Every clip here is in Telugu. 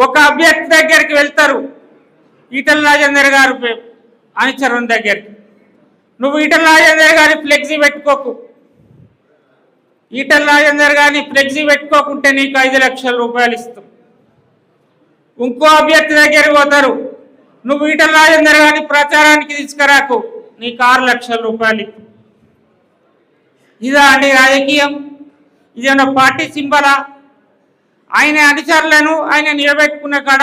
ఒక అభ్యర్థి దగ్గరికి వెళ్తారు. ఈటల రాజేందర్ గారు పే- అనుచరుని దగ్గరికి. నువ్వు ఈటల రాజేందర్ గారి ఫ్లెక్సీ పెట్టుకోకు. ఈటల రాజేందర్ గారిని ఫ్లెక్సీ పెట్టుకోకుంటే నీకు ఐదు లక్షల రూపాయలు ఇస్తాం. ఇంకో అభ్యర్థి దగ్గరికి పోతారు. నువ్వు ఈటల రాజేందర్ గారిని ప్రచారానికి తీసుకురాకు. నీకు ఆరు లక్షల రూపాయలు ఇస్తాం. ఇదా అండి రాజకీయం? ఇదేమన్నా పార్టీ సింబలా? ఆయన అనుచరులను ఆయన నిలబెట్టుకున్న కాడ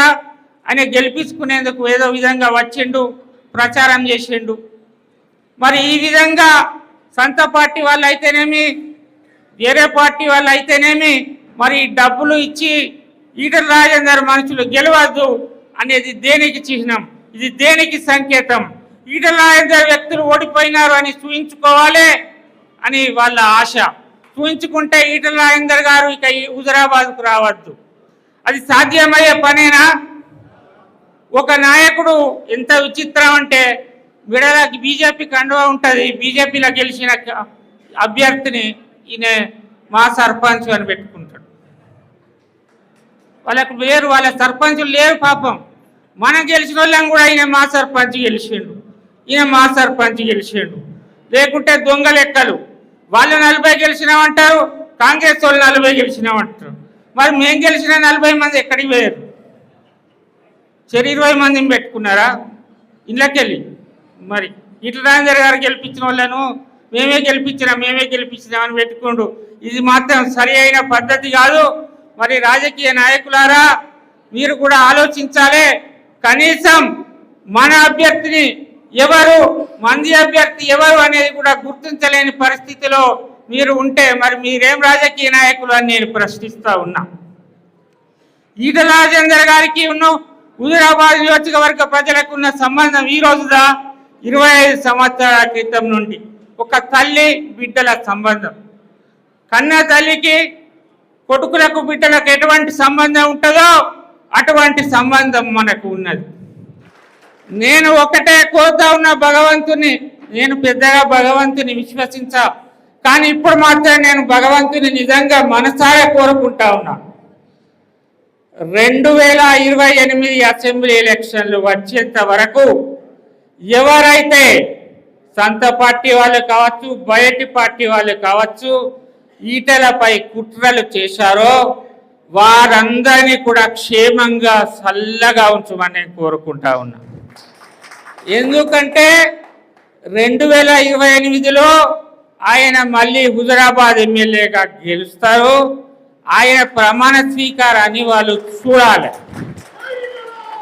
ఆయన గెలిపించుకునేందుకు ఏదో విధంగా వచ్చిండు ప్రచారం చేసిండు. మరి ఈ విధంగా సొంత పార్టీ వాళ్ళు అయితేనేమి వేరే పార్టీ వాళ్ళు అయితేనేమి మరి డబ్బులు ఇచ్చి ఈటల రాజేందర్ మనుషులు గెలవద్దు అనేది దేనికి చిహ్నం? ఇది దేనికి సంకేతం? ఈటల రాజేందర్ వ్యక్తులు ఓడిపోయినారు అని చూయించుకోవాలి అని వాళ్ళ ఆశ. చూయించుకుంటే ఈటల రాజేందర్ గారు ఇక హుజరాబాద్కు రావద్దు. అది సాధ్యమయ్యే పనేనా? ఒక నాయకుడు ఎంత విచిత్రం అంటే విడలకి బీజేపీ కండువా ఉంటుంది బీజేపీలో గెలిచిన అభ్యర్థిని ఈయన మా సర్పంచ్ అని పెట్టుకుంటాడు. వాళ్ళకు వేరు వాళ్ళ సర్పంచులు లేరు పాపం. మనం గెలిచిన వాళ్ళని కూడా ఈయన మా సర్పంచ్ గెలిచిండు. ఈయన మా సర్పంచ్ గెలిచిండు. లేకుంటే దొంగ లెక్కలు. వాళ్ళు నలభై గెలిచినామంటారు కాంగ్రెస్ వాళ్ళు నలభై గెలిచినామంటారు. మరి మేము గెలిచిన నలభై మంది ఎక్కడికి పోయారు? చెరు ఇరవై మందిని పెట్టుకున్నారా? ఇళ్ళకెళ్ళి మరి ఇట్ల రాజేందర్ గారు గెలిపించిన వాళ్ళను మేమే గెలిపించినాం మేమే గెలిపించినామని పెట్టుకోండు. ఇది మాత్రం సరి అయిన పద్ధతి కాదు. మరి రాజకీయ నాయకులారా మీరు కూడా ఆలోచించాలి. కనీసం మన అభ్యర్థిని ఎవరు మంది అభ్యర్థి ఎవరు అనేది కూడా గుర్తించలేని పరిస్థితిలో మీరు ఉంటే మరి మీరేం రాజకీయ నాయకులు అని నేను ప్రశ్నిస్తూ ఉన్నా. ఈట రాజేందర్ గారికి ఉన్న హుజురాబాద్ నియోజకవర్గ ప్రజలకు ఉన్న సంబంధం ఈ రోజుదా? ఇరవై ఐదు సంవత్సరాల క్రితం నుండి ఒక తల్లి బిడ్డల సంబంధం. కన్న తల్లికి కొడుకులకు బిడ్డలకు ఎటువంటి సంబంధం ఉంటుందో అటువంటి సంబంధం మనకు ఉన్నది. నేను ఒకటే కోరుతా ఉన్న భగవంతుని నేను పెద్దగా భగవంతుని విశ్వసించా. కానీ ఇప్పుడు మాత్రం నేను భగవంతుని నిజంగా మనసారా కోరుకుంటా ఉన్నా. రెండు వేల ఇరవై ఎనిమిది అసెంబ్లీ ఎలక్షన్లు వచ్చేంత వరకు ఎవరైతే సొంత పార్టీ వాళ్ళు కావచ్చు బయటి పార్టీ వాళ్ళు కావచ్చు ఈటలపై కుట్రలు చేశారో వారందరినీ కూడా క్షేమంగా చల్లగా ఉంచమని కోరుకుంటా ఉన్నా. ఎందుకంటే రెండు వేల ఇరవై ఎనిమిదిలో ఆయన మళ్ళీ హుజరాబాద్ ఎమ్మెల్యేగా గెలుస్తారు. ఆయన ప్రమాణ స్వీకారాన్ని వాళ్ళు చూడాలి.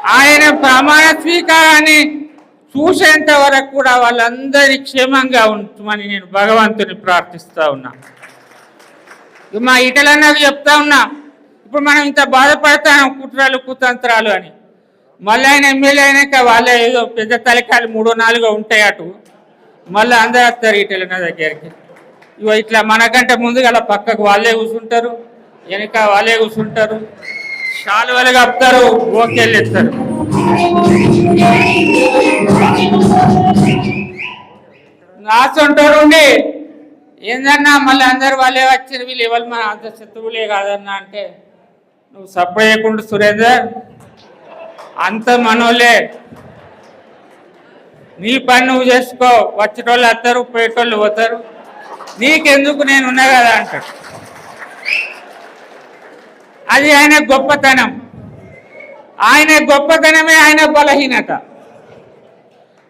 ఆయన ప్రమాణ స్వీకారాన్ని చూసేంత వరకు కూడా వాళ్ళందరినీ క్షేమంగా ఉంటుమని నేను భగవంతుని ప్రార్థిస్తూ ఉన్నా. మా ఇటలన్నది చెప్తా ఉన్నా. ఇప్పుడు మనం ఇంత బాధపడతాం కుట్రలు కుతంత్రాలు అని. మళ్ళీ ఆయన ఎమ్మెల్యే అయినాక వాళ్ళే ఏదో పెద్ద తలకాయలు మూడో నాలుగో ఉంటాయి అటు. మళ్ళీ అందరూ వస్తారు ఇటు నా దగ్గరికి. ఇగో ఇట్లా మనకంటే ముందుగా అలా పక్కకు వాళ్ళే కూర్చుంటారు వెనక వాళ్ళే కూర్చుంటారు. శాలువలు కప్తారు ఓకేళ్ళు ఎత్తారు నాసంటారు ఉండి ఏందన్నా మళ్ళీ అందరు వాళ్ళే వచ్చారు వీళ్ళు ఎవరు మన అంత శత్రువులే కాదన్నా అంటే నువ్వు సప్లై చేయకుండా సురేందర్ అంత మనోళ్ళే నీ పని నువ్వు చేసుకో వచ్చేటోళ్ళు వస్తారు పోయేటోళ్ళు పోతారు. నీకెందుకు నేను ఉన్నా కదా అంటాడు. అది ఆయన గొప్పతనం. ఆయన గొప్పతనమే ఆయన బలహీనత.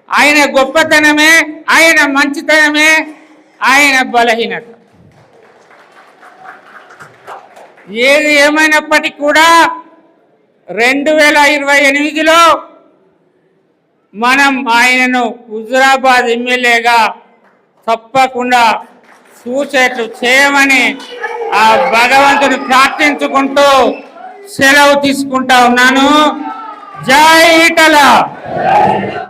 ఆయన గొప్పతనమే ఆయన మంచితనమే ఆయన బలహీనత. ఏది ఏమైనప్పటికీ కూడా రెండు వేల ఇరవై ఎనిమిదిలో మనం ఆయనను హుజురాబాద్ ఎమ్మెల్యేగా తప్పకుండా చూసేట్లు చేయమని ఆ భగవంతుని ప్రార్థించుకుంటూ సెలవు తీసుకుంటా ఉన్నాను. జై